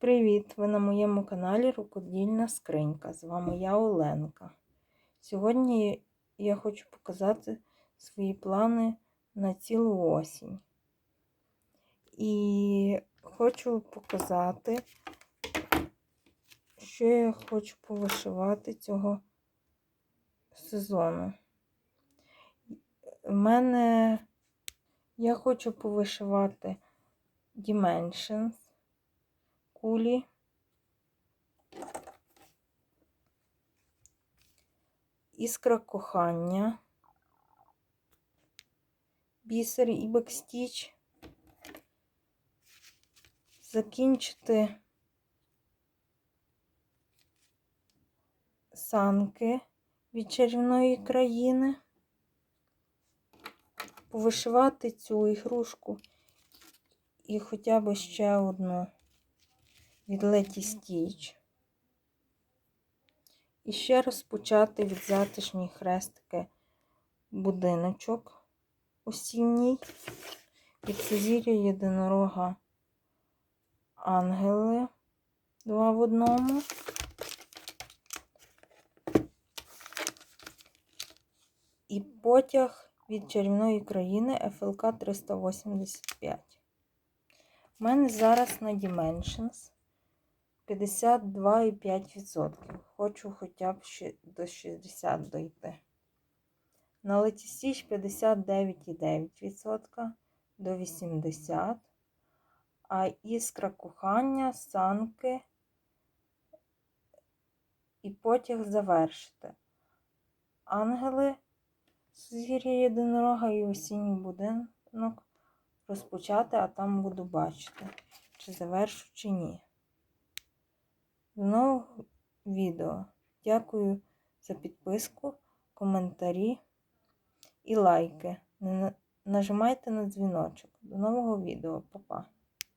Привіт! Ви на моєму каналі Рукодільна Скринька. З вами я Оленка. Сьогодні я хочу показати свої плани на цілу осінь. І хочу показати, що я хочу повишивати цього сезону. У мене я хочу повишивати Dimensions кулі. Іскра кохання, бісер і бекстіч, закінчити санки від чарівної країни, повишивати цю ігрушку і хоча б ще одну від Леті Стіч. І ще розпочати від затишній хрестики будиночок осінній. Від Цезіря єдинорога ангели два в одному. І потяг від чарівної країни FLK 385. У мене зараз на Dimensions 52,5%. Хочу хоча б до 60 дойти. На Летістіч 59,9% до 80%. А іскра кохання, санки і потяг завершити. Ангели, Сузір'я єдинорога і осінній будинок розпочати, а там буду бачити, чи завершу, чи ні. Нового відео. Дякую за підписку, коментарі і лайки. Нажимайте на дзвіночок. До нового відео. Па-па.